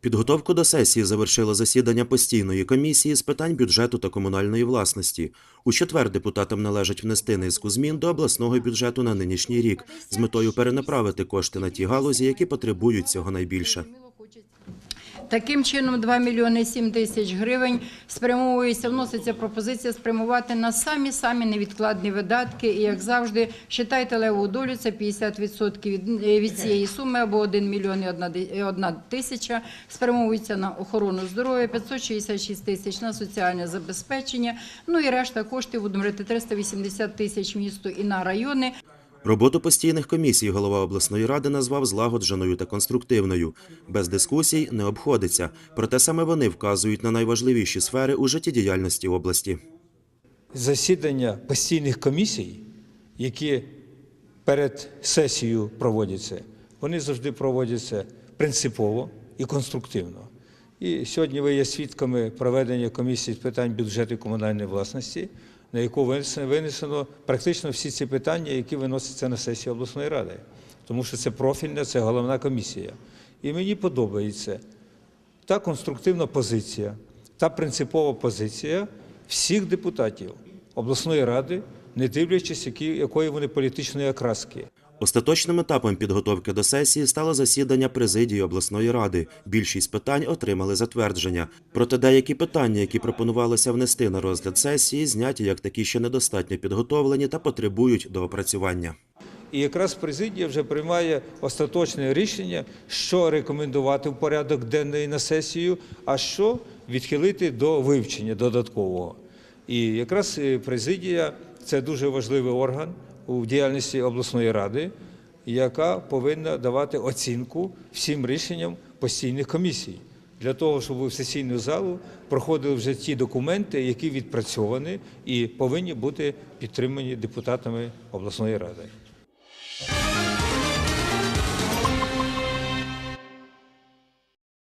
Підготовку до сесії завершило засідання постійної комісії з питань бюджету та комунальної власності. У четвер депутатам належить внести низку змін до обласного бюджету на нинішній рік з метою перенаправити кошти на ті галузі, які потребують цього найбільше. Таким чином, 2 мільйони 7 тисяч гривень спрямовується, вноситься пропозиція спрямувати на самі-самі невідкладні видатки. І, як завжди, считайте леву долю, це 50% від, від цієї суми, або 1 мільйон і 1 тисяча спрямовується на охорону здоров'я, 566 тисяч на соціальне забезпечення, ну і решта коштів, будемо говорити, 380 тисяч місту і на райони. Роботу постійних комісій голова обласної ради назвав злагодженою та конструктивною. Без дискусій не обходиться. Проте саме вони вказують на найважливіші сфери у життєдіяльності області. засідання постійних комісій, які перед сесією проводяться, вони завжди проводяться принципово і конструктивно. І сьогодні ви є свідками проведення комісії з питань бюджету і комунальної власності, на яку винесено- практично всі ці питання, які виносяться на сесію обласної ради. Тому що це профільна, це головна комісія. І мені подобається та конструктивна позиція, та принципова позиція всіх депутатів обласної ради, не дивлячись, які, якої вони політичної окраски. Остаточним етапом підготовки до сесії стало засідання президії обласної ради. Більшість питань отримали затвердження. Проте деякі питання, які пропонувалося внести на розгляд сесії, зняті як такі, що недостатньо підготовлені та потребують доопрацювання. І якраз президія вже приймає остаточне рішення, що рекомендувати в порядок денний на сесію, а що відхилити до вивчення додаткового. І якраз е, президія це дуже важливий орган у діяльності обласної ради, яка повинна давати оцінку всім рішенням постійних комісій. Для того, щоб у сесійну залу проходили вже ті документи, які відпрацьовані і повинні бути підтримані депутатами обласної ради.